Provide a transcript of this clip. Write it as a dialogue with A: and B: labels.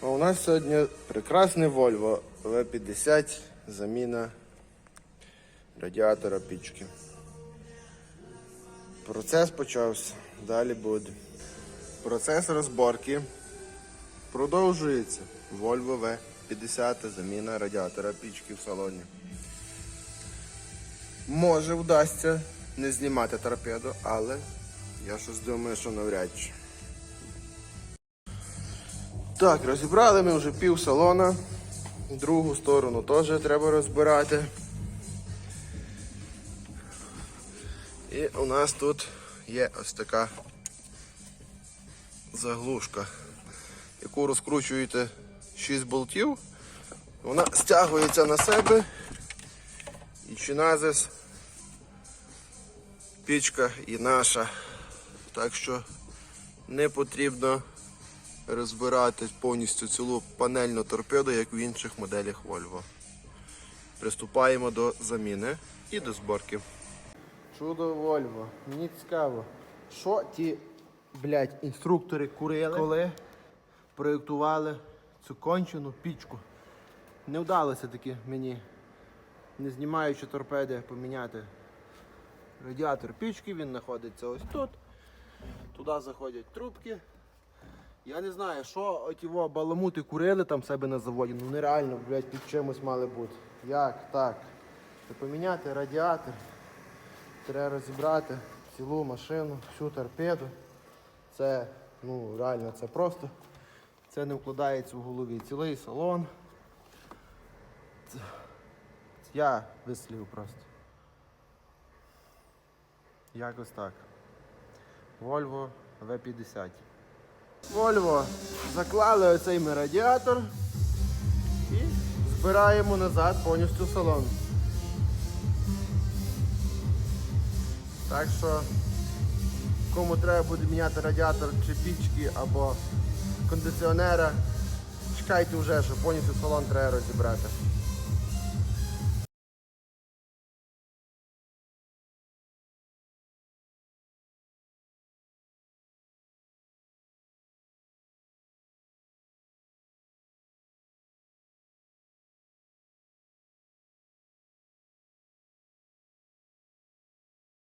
A: У нас сьогодні прекрасний Volvo V50, заміна радіатора пічки. Процес почався, далі буде. Процес розборки продовжується. Volvo V50, заміна радіатора пічки в салоні. Може вдасться не знімати торпеду, але я щось думаю, що навряд чи. Так, розібрали ми вже пів салона. Другу сторону теж треба розбирати. І у нас тут є ось така заглушка, яку розкручуєте 6 болтів. Вона стягується на себе і чиназис пічка і наша. Так що не потрібно розбирати повністю цілу панельну торпеду, як в інших моделях Volvo. Приступаємо до заміни і до зборки. Чудо Volvo. Мені цікаво, що ті, блядь, інструктори курили, коли проєктували цю кончену пічку. Не вдалося таки мені, не знімаючи торпеди, поміняти радіатор пічки, він знаходиться ось тут. Туди заходять трубки. Я не знаю, що оті во баламути курили там себе на заводі. Ну нереально, блядь, під чимось мали бути. Як так? Це поміняти радіатор. Треба розібрати цілу машину, всю торпеду. Це, ну, реально, це просто. Це не вкладається в голові. Цілий салон. Це... Я вислів просто. Якось так. Volvo V50. Volvo заклали оцей ми радіатор і збираємо назад повністю салон. Так що, кому треба буде міняти радіатор чи пічки або кондиціонера, чекайте вже, що повністю салон треба розібрати.